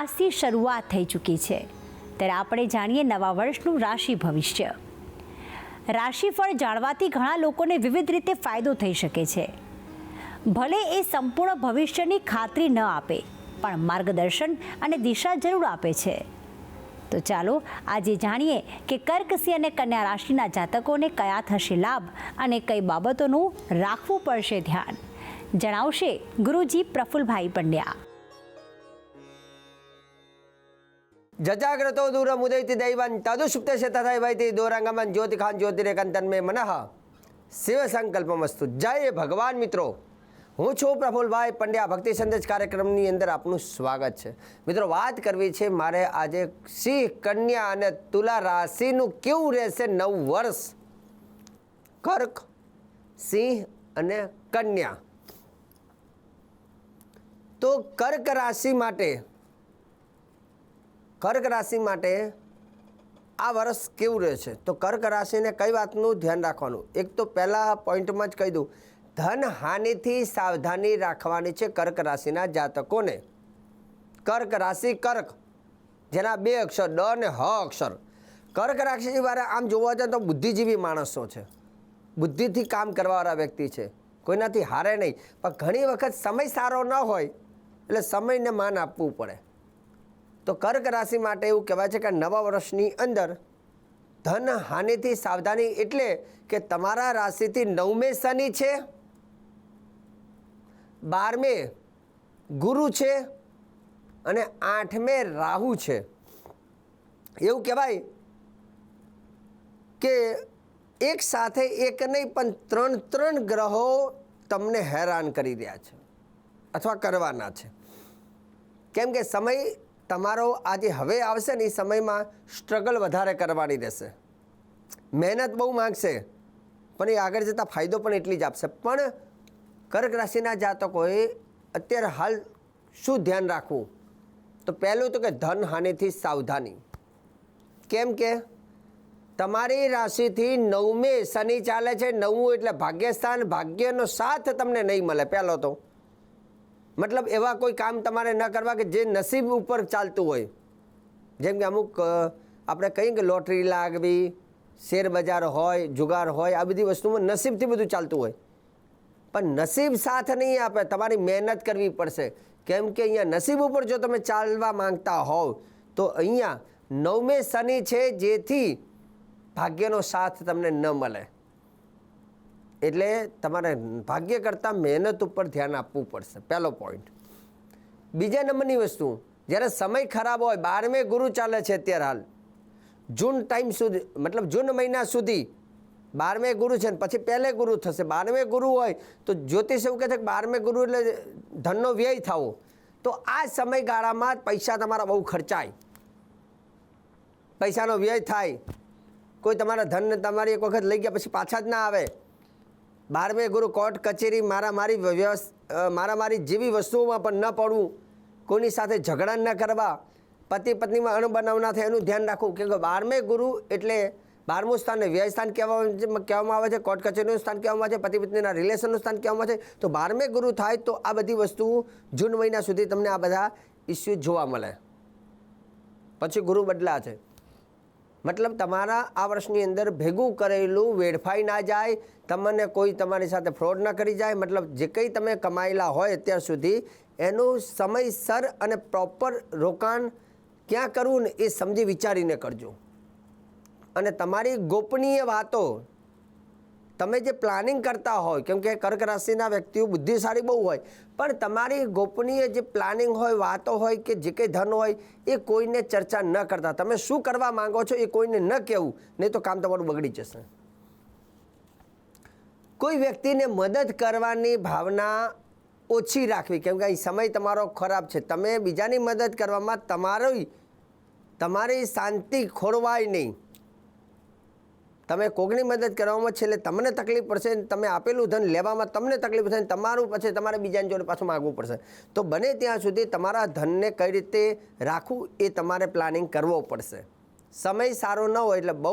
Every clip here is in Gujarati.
આજથી શરૂઆત થઈ ચૂકી છે. ત્યારે આપણે જાણીએ નવા વર્ષનું રાશિ ભવિષ્ય. રાશિફળ જાણવાથી ઘણા લોકોને વિવિધ રીતે ફાયદો થઈ શકે છે. ભલે એ સંપૂર્ણ ભવિષ્યની ખાતરી ન આપે, પણ માર્ગદર્શન અને દિશા જરૂર આપે છે. તો ચાલો આજે જાણીએ કે કર્કશી અને કન્યા રાશિના જાતકોને કયા થશે લાભ અને કઈ બાબતોનું રાખવું પડશે ધ્યાન. જણાવશે ગુરુજી પ્રફુલભાઈ પંડ્યા. జజాగ్రతో దూరం ఉదయతి దైవం తదుషుప్త శతదైవైతి దూరంగమన్ జ్యోతిఖాన్ జ్యోతిరేఖన్ તન્મે મનઃ શિવ સંકલ્પમસ્તુ જય ભગવાન મિત્રો હું છું પ્રફુલભાઈ પંડ્યા. ભક્તિ સંદેશ કાર્યક્રમની અંદર આપનું સ્વાગત છે. મિત્રો, વાત કરવી છે મારે આજે સિંહ, કન્યા અને તુલા રાશિનું કેવું રહેશે નવ વર્ષ? કર્ક, સિંહ અને કન્યા. તો કર્ક રાશિ માટે કર્ક રાશિ માટે આ વર્ષ કેવું રહેશે? તો કર્ક રાશિને કઈ વાતનું ધ્યાન રાખવાનું? એક તો પહેલાં પોઈન્ટમાં જ કહી દઉં, ધન હાનિથી સાવધાની રાખવાની છે કર્ક રાશિના જાતકોને. કર્ક રાશિ કર્ક, જેના બે અક્ષર, ડ અને હ અક્ષર. કર્ક રાશિવાળા આમ જોવા જાય તો બુદ્ધિજીવી માણસો છે. બુદ્ધિથી કામ કરવાવાળા વ્યક્તિ છે. કોઈનાથી હારે નહીં. પણ ઘણી વખત સમય સારો ન હોય, એટલે સમયને માન આપવું પડે. તો કર્ક રાશિ માટે એવું કહેવાય છે કે નવા વર્ષની અંદર ધન હાનિથી સાવધાની એટલે કે તમારા રાશિથી નવમે શનિ છે, બારમે ગુરુ છે અને આઠમે રાહુ છે. એવું કહેવાય કે એક સાથે એક નહીં, પણ ત્રણ ત્રણ ગ્રહો તમને હેરાન કરી રહ્યા છે અથવા કરવાના છે. કેમ કે સમય તમારો આજે હવે આવશે ને એ સમયમાં સ્ટ્રગલ વધારે કરવાની રહેશે. મહેનત બહુ માગશે, પણ એ આગળ જતાં ફાયદો પણ એટલી જ આપશે. પણ કર્ક રાશિના જાતકોએ અત્યારે હાલ શું ધ્યાન રાખવું? તો પહેલું તો કે ધન હાનિથી સાવધાની. કેમ કે તમારી રાશિથી નવમે શનિ ચાલે છે, નવમું એટલે ભાગ્યસ્થાન, ભાગ્યનો સાથ તમને નહીં મળે. પહેલો તો મતલબ એવા કોઈ કામ તમારે ન કરવા કે જે નસીબ ઉપર ચાલતું હોય. જેમ કે અમુક આપણે કહીએ કે લોટરી લાગવી, શેર બજાર હોય, જુગાર હોય, આ બધી વસ્તુમાં નસીબથી બધું ચાલતું હોય. પણ નસીબ સાથ નહીં આપે, તમારી મહેનત કરવી પડશે. કેમ કે અહીંયા નસીબ ઉપર જો તમે ચાલવા માંગતા હોવ, તો અહીંયા નવમે શનિ છે જેથી ભાગ્યનો સાથ તમને ન મળે. એટલે તમારે ભાગ્ય કરતાં મહેનત ઉપર ધ્યાન આપવું પડશે. પહેલો પોઈન્ટ બીજા નંબરની વસ્તુ, જ્યારે સમય ખરાબ હોય, બારમે ગુરુ ચાલે છે અત્યારે હાલ. જૂન ટાઈમ સુધી, મતલબ જૂન મહિના સુધી બારમે ગુરુ છે ને પછી પહેલે ગુરુ થશે. બારમે ગુરુ હોય તો જ્યોતિષ એવું કહે છે કે બારમે ગુરુ એટલે ધનનો વ્યય થવો. તો આ સમયગાળામાં પૈસા તમારા બહુ ખર્ચાય. પૈસાનો વ્યય થાય. કોઈ તમારા ધનને તમારી એક વખત લઈ ગયા પછી પાછા જ ના આવે. બારમે ગુરુ કોર્ટ કચેરી મારામારી મારી અ, મારામારી જેવી વસ્તુઓમાં પણ ન પડવું કોઈની સાથે ઝઘડા ન કરવા પતિ પત્નીમાં અણબનાવ ના થાય એનું ધ્યાન રાખવું. કે બારમે ગુરુ એટલે બારમું સ્થાન વ્યય સ્થાન કહેવામાં કહેવામાં આવે છે કોર્ટ કચેરીનું સ્થાન કહેવામાં આવે છે પતિ પત્નીના રિલેશનનું સ્થાન કહેવામાં આવે છે. તો બારમે ગુરુ થાય તો આ બધી વસ્તુઓ જૂન મહિના સુધી તમને આ બધા ઇસ્યુ જોવા મળે. પછી ગુરુ બદલા છે મતલબ તમારા આ વર્ષની અંદર ભેગું કરેલું વેડફાઈ ના જાય, તમને કોઈ તમારી સાથે ફ્રોડ ન કરી જાય, મતલબ જે કંઈ તમે કમાયેલા હોય અત્યાર સુધી, એનું સમયસર અને પ્રોપર રોકાણ ક્યાં કરવું ને એ સમજી વિચારીને કરજો. અને તમારી ગોપનીય વાતો તમે જે પ્લાનિંગ કરતા હોય, કેમ કે કર્ક રાશિના વ્યક્તિઓ બુદ્ધિશાળી બહુ હોય, પણ તમારી ગોપનીય જે પ્લાનિંગ હોય, વાતો હોય કે જે કંઈ ધન હોય, એ કોઈને ચર્ચા ન કરતા. તમે શું કરવા માંગો છો એ કોઈને ન કહેવું, નહીં તો કામ તમારું બગડી જશે. કોઈ વ્યક્તિને મદદ કરવાની ભાવના ઓછી રાખવી, કેમ કે અહીં સમય તમારો ખરાબ છે. તમે બીજાની મદદ કરવામાં તમારી તમારી શાંતિ ખોરવાય નહીં. તમે કોકની મદદ કરવામાં છેલ્લે તમને તકલીફ પડશે તમે આપેલું ધન લેવામાં તમને તકલીફ થશે તમારું પછી તમારે બીજાની જોડે પાછું માગવું પડશે. તો બને ત્યાં સુધી તમારા ધનને કઈ રીતે રાખવું એ તમારે પ્લાનિંગ કરવો પડશે. સમય સારો ન હોય એટલે બહુ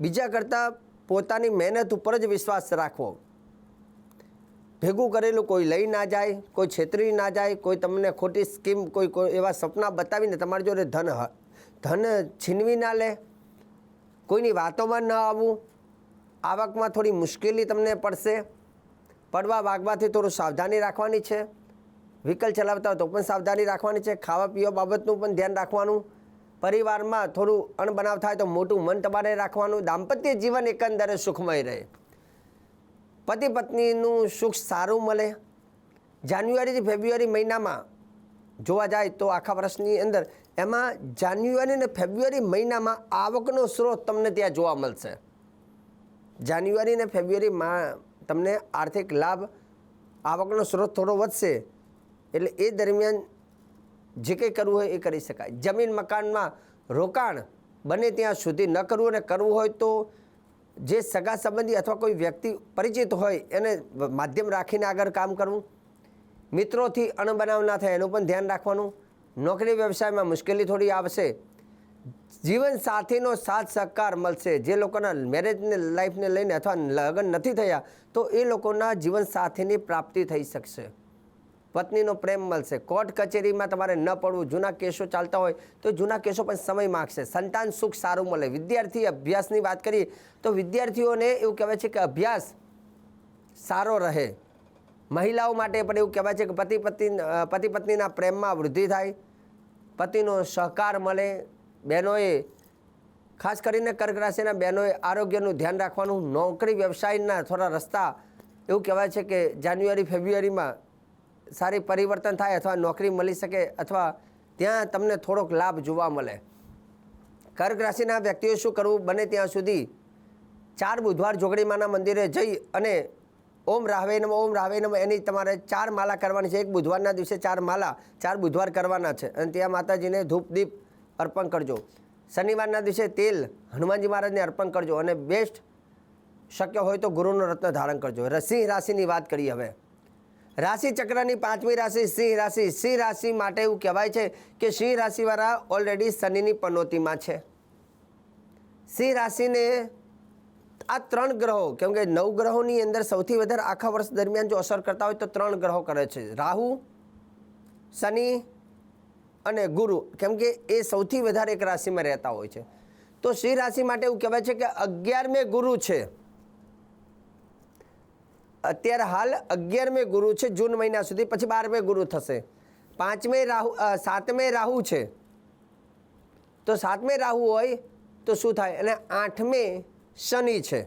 બીજા કરતાં પોતાની મહેનત ઉપર જ વિશ્વાસ રાખવો. ભેગું કરેલું કોઈ લઈ ના જાય, કોઈ છેતરી ના જાય, કોઈ તમને ખોટી સ્કીમ કોઈ એવા સપના બતાવીને તમારી જોડે ધન ધન છીનવી ના લે. કોઈની વાતોમાં ન આવવું, આવકમાં થોડી મુશ્કેલી તમને પડશે. પડવા વાગવાથી થોડું સાવધાની રાખવાની છે. વ્હીકલ ચલાવતા હોય તો પણ સાવધાની રાખવાની છે. ખાવા પીવા બાબતનું પણ ધ્યાન રાખવાનું. પરિવારમાં થોડું અણબનાવ થાય તો મોટું મન તમારે રાખવાનું. દાંપત્ય જીવન એકંદરે સુખમય રહે. પતિ પત્નીનું સુખ સારું મળે. જાન્યુઆરીથી ફેબ્રુઆરી મહિનામાં જોવા જાય તો આખા વર્ષની અંદર એમાં જાન્યુઆરી અને ફેબ્રુઆરી મહિનામાં આવકનો સ્ત્રોત તમને ત્યાં જોવા મળશે. જાન્યુઆરી અને ફેબ્રુઆરીમાં તમને આર્થિક લાભ, આવકનો સ્ત્રોત થોડો વધશે. એટલે એ દરમિયાન જે કંઈ કરવું હોય એ કરી શકાય. જમીન મકાનમાં રોકાણ બને ત્યાં સુધી ન કરવું અને કરવું હોય તો જે સગા સંબંધી અથવા કોઈ વ્યક્તિ પરિચિત હોય એને માધ્યમ રાખીને આગળ કામ કરવું. મિત્રોથી અણબનાવ ના થાય, એનું પણ ધ્યાન રાખવાનું. નોકરી વ્યવસાયમાં મુશ્કેલી થોડી આવશે. જીવન સાથીનો સાથ સહકાર મળશે. જે લોકોના મેરેજને લાઈફને લઈને અથવા લગ્ન નથી થયા, તો એ લોકોના જીવન સાથીની પ્રાપ્તિ થઈ શકશે. પત્નીનો પ્રેમ મળશે. કોર્ટ કચેરીમાં તમારે ન પડવું. જૂના કેસો ચાલતા હોય તો જૂના કેસો પણ સમય માગશે. સંતાન સુખ સારું મળે. વિદ્યાર્થી અભ્યાસની વાત કરીએ, તો વિદ્યાર્થીઓને એવું કહેવાય છે કે અભ્યાસ સારો રહે. મહિલાઓ માટે પણ એવું કહેવાય છે કે પતિ પત્ની પતિ પત્નીના પ્રેમમાં વૃદ્ધિ થાય, પતિનો સહકાર મળે, બહેનોએ ખાસ કરીને કર્ક રાશિના બહેનોએ આરોગ્યનું ધ્યાન રાખવાનું, નોકરી વ્યવસાયના થોડા રસ્તા એવું કહેવાય છે કે જાન્યુઆરી, ફેબ્રુઆરીમાં સારી પરિવર્તન થાય અથવા નોકરી મળી શકે અથવા ત્યાં તમને થોડોક લાભ જોવા મળે. કર્ક રાશિના વ્યક્તિઓ શું કરવું? બને ત્યાં સુધી ચાર બુધવાર જોગડીમાના મંદિરે જઈ અને ઓમ રાહવે નમ, ઓમ રાહવે નમ. એની તમારે ચાર માલા કરવાની છે. એક બુધવારના દિવસે ચાર માલા, ચાર બુધવાર કરવાના છે. અને ત્યાં માતાજીને ધૂપ, દીપ અર્પણ કરજો. શનિવારના દિવસે તેલ હનુમાનજી મહારાજને અર્પણ કરજો અને બેસ્ટ શક્ય હોય તો ગુરુનો રત્ન ધારણ કરજો. સિંહ રાશિની વાત કરીએ હવે. રાશિ ચક્રની પાંચમી રાશિ સિંહ રાશિ. સિંહ રાશિ માટે એવું કહેવાય છે કે સિંહ રાશિવાળા ઓલરેડી શનિની પનોતીમાં છે. સિંહ રાશિને આ ત્રણ ગ્રહો, કેમ કે નવ ગ્રહોની અંદર સૌથી વધારે આખા વર્ષ દરમિયાન જો અસર કરતા હોય તો ત્રણ ગ્રહો કરે છે. રાહુ, શનિ અને ગુરુ, કેમ કે એ સૌથી વધારે એક રાશિમાં રહેતા હોય છે. તો સિંહ રાશિ માટે એવું કહેવાય છે કે અગિયારમે ગુરુ છે. અત્યારે હાલ અગિયારમે ગુરુ છે, જૂન મહિના સુધી, પછી બારમે ગુરુ થશે. પાંચમે રાહુ સાતમે રાહુ છે. તો સાતમે રાહુ હોય તો શું થાય? અને આઠમે શનિ છે.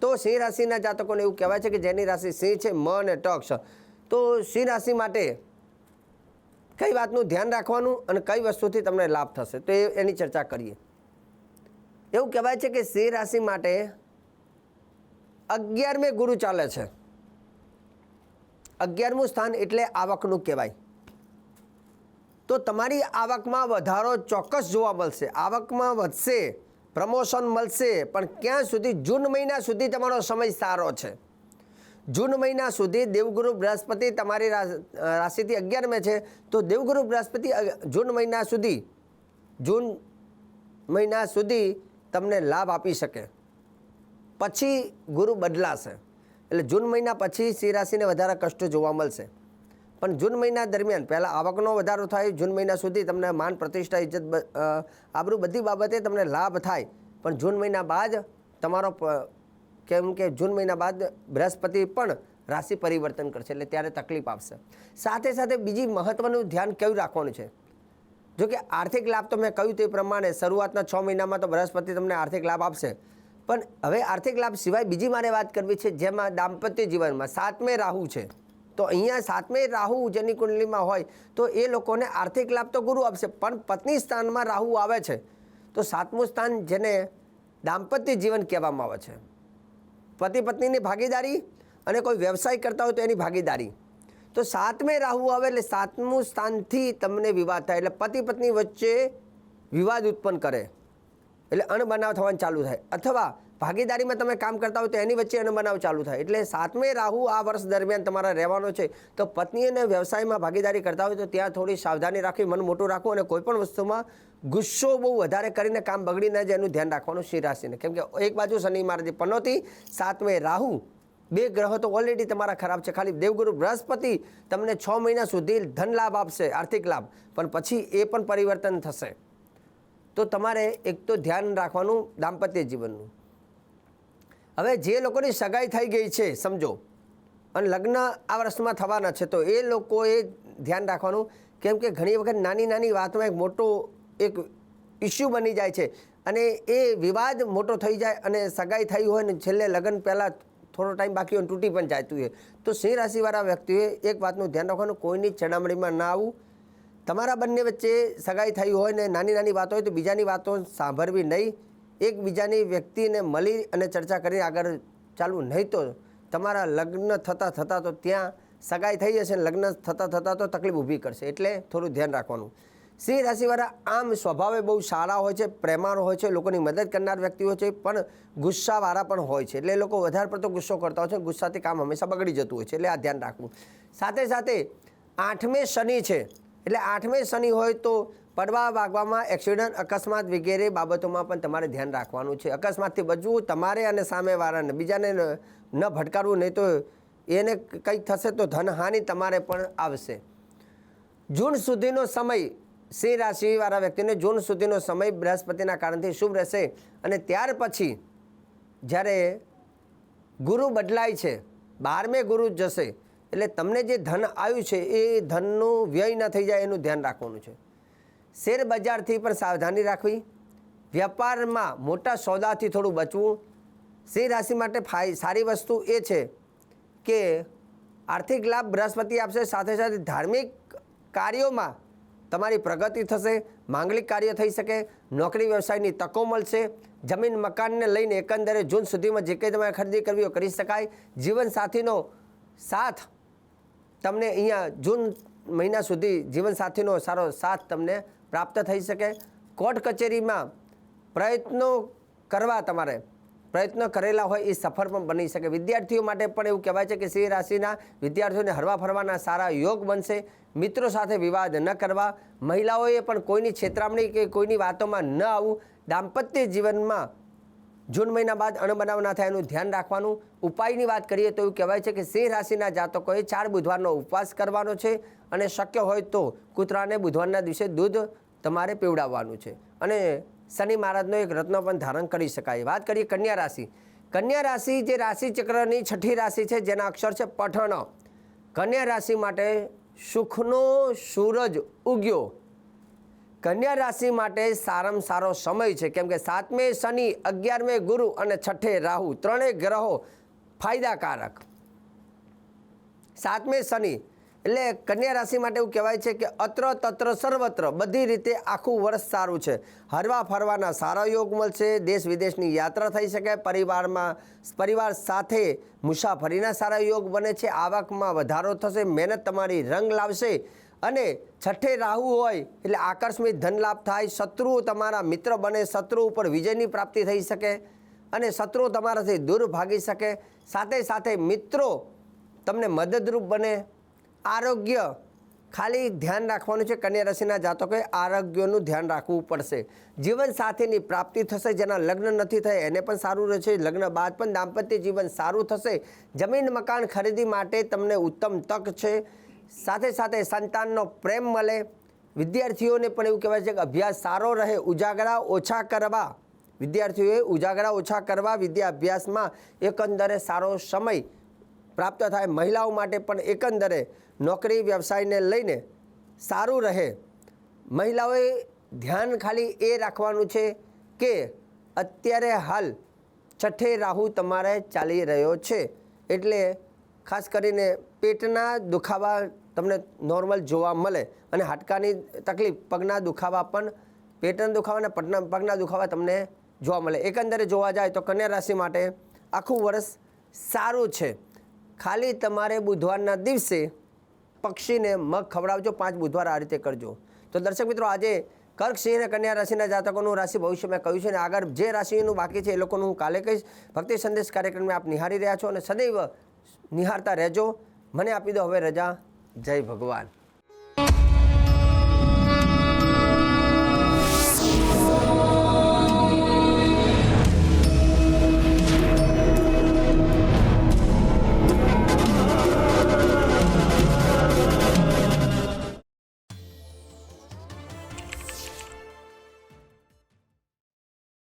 તો સિંહ રાશિના જાતકોને એવું કહેવાય છે કે જેની રાશિ સિંહ છે મ અને ટક્ષ તો સિંહ રાશિ માટે કઈ વાતનું ધ્યાન રાખવાનું અને કઈ વસ્તુથી તમને લાભ થશે? તો એની ચર્ચા કરીએ. એવું કહેવાય છે કે સિંહ રાશિ માટે અગિયારમે ગુરુ ચાલે છે. અગિયારમું સ્થાન એટલે આવકનું કહેવાય. તો તમારી આવકમાં વધારો ચોક્કસ જોવા મળશે. આવકમાં વધશે પ્રમોશન મળશે, પણ ક્યાં સુધી? જૂન મહિના સુધી તમારો સમય સારો છે. જૂન મહિના સુધી દેવગુરુ બૃહસ્પતિ તમારી રાશિથી અગિયારમાં છે, તો દેવગુરુ બૃહસ્પતિ જૂન મહિના સુધી, જૂન મહિના સુધી તમને લાભ આપી શકે. પછી ગુરુ બદલાશે. એટલે જૂન મહિના પછી સિંહ રાશિને વધારે કષ્ટ જોવા મળશે. પણ જૂન મહિના દરમિયાન પહેલાં આવકનો વધારો થાય, જૂન મહિના સુધી તમને માન પ્રતિષ્ઠા, ઇજ્જત આબરૂ બધી બાબતે તમને લાભ થાય. પણ જૂન મહિના બાદ તમારો કેમ કે જૂન મહિના બાદ બૃહસ્પતિ પણ રાશિ પરિવર્તન કરશે એટલે ત્યારે તકલીફ આપશે સાથે સાથે બીજી મહત્ત્વનું ધ્યાન કયું રાખવાનું છે? જો કે આર્થિક લાભ તો મેં કહ્યું તે પ્રમાણે શરૂઆતના છ મહિનામાં તો બૃહસ્પતિ તમને આર્થિક લાભ આપશે. પણ હવે આર્થિક લાભ સિવાય બીજી મારે વાત કરવી છે, જેમાં દાંપત્ય જીવનમાં સાતમે રાહુ છે. તો અહીંયા સાતમે રાહુ જેની કુંડલીમાં હોય તો એ લોકોને આર્થિક લાભ તો ગુરુ આપશે, પણ પત્ની સ્થાનમાં રાહુ આવે છે, તો સાતમું સ્થાન જેને દાંપત્ય જીવન કહેવામાં આવે છે. પતિ પત્નીની ભાગીદારી અને કોઈ વ્યવસાય કરતા હોય તો એની ભાગીદારી. તો સાતમે રાહુ આવે એટલે સાતમું સ્થાનથી તમને વિવાદ થાય, એટલે પતિ પત્ની વચ્ચે વિવાદ ઉત્પન્ન કરે, એટલે અણબનાવ થવાનું ચાલુ થાય. અથવા ભાગીદારીમાં તમે કામ કરતા હોય તો એની વચ્ચે અણબનાવ ચાલુ થાય. એટલે સાતમે રાહુ આ વર્ષ દરમિયાન તમારા રહેવાનો છે. તો પત્ની અને વ્યવસાયમાં ભાગીદારી કરતા હોય તો ત્યાં થોડી સાવધાની રાખવી, મન મોટું રાખવું અને કોઈપણ વસ્તુમાં ગુસ્સો બહુ વધારે કરીને કામ બગડી ન જાય એનું ધ્યાન રાખવાનું શ્રી કેમ કે એક બાજુ શનિ મહારાજની પનોતી, સાતમે રાહુ, બે ગ્રહો તો ઓલરેડી તમારા ખરાબ છે. ખાલી દેવગુરુ બૃહસ્પતિ તમને છ મહિના સુધી ધન લાભ આપશે, આર્થિક લાભ. પણ પછી એ પણ પરિવર્તન થશે. તો તમારે એક તો ધ્યાન રાખવાનું દાંપત્ય જીવનનું. હવે જે લોકોની સગાઈ થઈ ગઈ છે, સમજો. અને લગ્ન આ વર્ષમાં થવાના છે, તો એ લોકોએ ધ્યાન રાખવાનું કેમ કે ઘણી વખત નાની નાની વાતમાં એક મોટો એક ઇસ્યુ બની જાય છે. અને એ વિવાદ મોટો થઈ જાય અને સગાઈ થઈ હોય ને છેલ્લે લગ્ન પહેલાં થોડો ટાઈમ બાકી હોય તૂટી પણ જતું હોય. તો સિંહ રાશિવાળા વ્યક્તિઓએ એક વાતનું ધ્યાન રાખવાનું, કોઈની ચડામણીમાં ના આવવું. તમારા બંને વચ્ચે સગાઈ થઈ હોય ને નાની નાની વાતો હોય તો બીજાની વાતો સાંભળવી નહીં. એકબીજાની વ્યક્તિને મળી અને ચર્ચા કરી આગળ ચાલવું. નહીં તો તમારા લગ્ન થતાં થતાં તો ત્યાં સગાઈ થઈ જશે લગ્ન થતાં થતાં તો તકલીફ ઊભી કરશે. એટલે થોડું ધ્યાન રાખવાનું. સિંહ રાશિવાળા આમ સ્વભાવે બહુ સારા હોય છે, પ્રેમાળ હોય છે, લોકોની મદદ કરનાર વ્યક્તિ હોય છે, પણ ગુસ્સાવાળા પણ હોય છે. એટલે લોકો વધારે પડતો ગુસ્સો કરતા હોય છે ગુસ્સાથી કામ હંમેશા બગડી જતું હોય છે. એટલે આ ધ્યાન રાખવું. સાથે સાથે આઠમે શનિ છે. એટલે આઠમે શનિ હોય તો પડવા વાગવામાં એક્સિડન્ટ, અકસ્માત વગેરે બાબતોમાં પણ તમારે ધ્યાન રાખવાનું છે. અકસ્માતથી બચવું તમારે અને સામેવાળાને. બીજાને ન ભટકારવું નહીં તો એને કંઈક થશે તો ધનહાનિ તમારે પણ આવશે. જૂન સુધીનો સમય, સિંહ રાશિવાળા વ્યક્તિને જૂન સુધીનો સમય બૃહસ્પતિના કારણથી શુભ રહેશે. અને ત્યાર પછી જ્યારે ગુરુ બદલાય છે, બારમે ગુરુ જશે. એટલે તમને જે ધન આવ્યું છે, એ ધનનું વ્યય ન થઈ જાય, એનું ધ્યાન રાખવાનું છે. શેર બજારથી પણ સાવધાની રાખવી. વ્યાપારમાં મોટા સોદાથી થોડું બચવું. સિંહ રાશિ માટે સારી વસ્તુ એ છે કે આર્થિક લાભ બૃહસ્પતિ આપશે, સાથે સાથે ધાર્મિક કાર્યોમાં તમારી પ્રગતિ થશે, માંગલિક કાર્ય થઈ શકે, નોકરી વ્યવસાયની તકો મળશે, જમીન મકાનને લઈને એકંદરે જૂન સુધીમાં જે કંઈ તમારે ખરીદી કરવી હોય કરી શકાય. જીવનસાથીનો સાથ તમને અહીંયા જૂન મહિના સુધી જીવનસાથીનો સારો સાથ તમને પ્રાપ્ત થઈ શકે. કોર્ટ કચેરીમાં પ્રયત્નો કરવા તમારે, પ્રયત્નો કરેલા હોય એ સફળ પણ બની શકે. વિદ્યાર્થીઓ માટે પણ એવું કહેવાય છે કે સિંહ રાશિના વિદ્યાર્થીઓને હરવા ફરવાના સારા યોગ બનશે. મિત્રો સાથે વિવાદ ન કરવા. મહિલાઓએ પણ કોઈની છેતરામણી કે કોઈની વાતોમાં ન આવવું. દાંપત્ય જીવનમાં જૂન મહિના બાદ અણબનાવ ના થાય એનું ધ્યાન રાખવાનું. ઉપાયની વાત કરીએ તો એવું કહેવાય છે કે સિંહ રાશિના જાતકોએ ચાર બુધવારનો ઉપવાસ કરવાનો છે અને શક્ય હોય તો કૂતરાને બુધવારના દિવસે દૂધ તમારે પીવડાવવાનું છે. અને શનિ મહારાજનો એક રત્ન પણ ધારણ કરી શકાય. વાત કરીએ કન્યા રાશિ. કન્યા રાશિ જે રાશિ ચક્રની છઠ્ઠી રાશિ છે જેના અક્ષર છે પઠણ. કન્યા રાશિ માટે સુખનો સૂરજ ઉગ્યો. કન્યા રાશિ માટે સારામાં સારો સમય છે. કેમ કે સાતમે શનિ, અગિયારમે ગુરુ અને છઠ્ઠે રાહુ. ત્રણેય ગ્રહો ફાયદાકારક. સાતમે શનિ, એટલે કન્યા રાશિ માટે એવું કહેવાય છે કે અત્ર તત્ર સર્વત્ર બધી રીતે આખું વર્ષ સારું છે. હરવા ફરવાના સારા યોગ મળશે, દેશ વિદેશની યાત્રા થઈ શકે, પરિવારમાં, પરિવાર સાથે મુસાફરીના સારા યોગ બને છે, આવકમાં વધારો થશે, મહેનત તમારી રંગ લાવશે અને છઠ્ઠે રાહુ હોય એટલે આકસ્મિક ધન લાભ થાય શત્રુઓ તમારા મિત્ર બને, શત્રુ ઉપર વિજયની પ્રાપ્તિ થઈ શકે અને શત્રુઓ તમારાથી દૂર ભાગી શકે. સાથે સાથે મિત્રો તમને મદદરૂપ બને. આરોગ્ય, ખાલી ધ્યાન રાખવાનું છે કન્યા રાશિના જાતકોએ આરોગ્યનું ધ્યાન રાખવું પડશે. જીવનસાથીની પ્રાપ્તિ થશે, જેના લગ્ન નથી થયા, એને પણ સારું રહેશે. લગ્ન બાદ પણ દાંપત્ય જીવન સારું થશે. જમીન મકાન ખરીદી માટે તમને ઉત્તમ તક છે. સાથે સાથે સંતાનનો પ્રેમ મળે. વિદ્યાર્થીઓને પણ એવું કહેવાય છે કે અભ્યાસ સારો રહે, ઉજાગરા ઓછા કરવા. વિદ્યાર્થીઓએ ઉજાગરા ઓછા કરવા વિદ્યા અભ્યાસમાં એકંદરે સારો સમય પ્રાપ્ત થાય. મહિલાઓ માટે પણ એકંદરે નોકરી, વ્યવસાયને લઈને સારું રહે. મહિલાઓએ ધ્યાન ખાલી એ રાખવાનું છે કે અત્યારે હાલ છઠ્ઠે રાહુ તમારે ચાલી રહ્યો છે. એટલે ખાસ કરીને પેટના દુખાવા તમને નોર્મલ જોવા મળે અને હાડકાની તકલીફ, પગના દુખાવા પણ, પેટના દુખાવા અને પગના પગના દુખાવા તમને જોવા મળે. એકંદરે જોવા જાય તો કન્યા રાશિ માટે આખું વર્ષ સારું છે. ખાલી તમારે બુધવારના દિવસે પક્ષીને મગ ખવડાવજો, પાંચ બુધવાર આ રીતે કરજો. તો દર્શક મિત્રો, આજે કર્ક સિંહ અને કન્યા રાશિના જાતકોનું રાશિ ભવિષ્ય મેં કહ્યું છે ને આગળ જે રાશિનું બાકી છે એ લોકોનું હું કાલે કહીશ. ભક્તિ સંદેશ કાર્યક્રમને આપ નિહાળી રહ્યા છો અને સદૈવ નિહાળતા રહેજો. મને આપી દો હવે રજા. જય ભગવાન.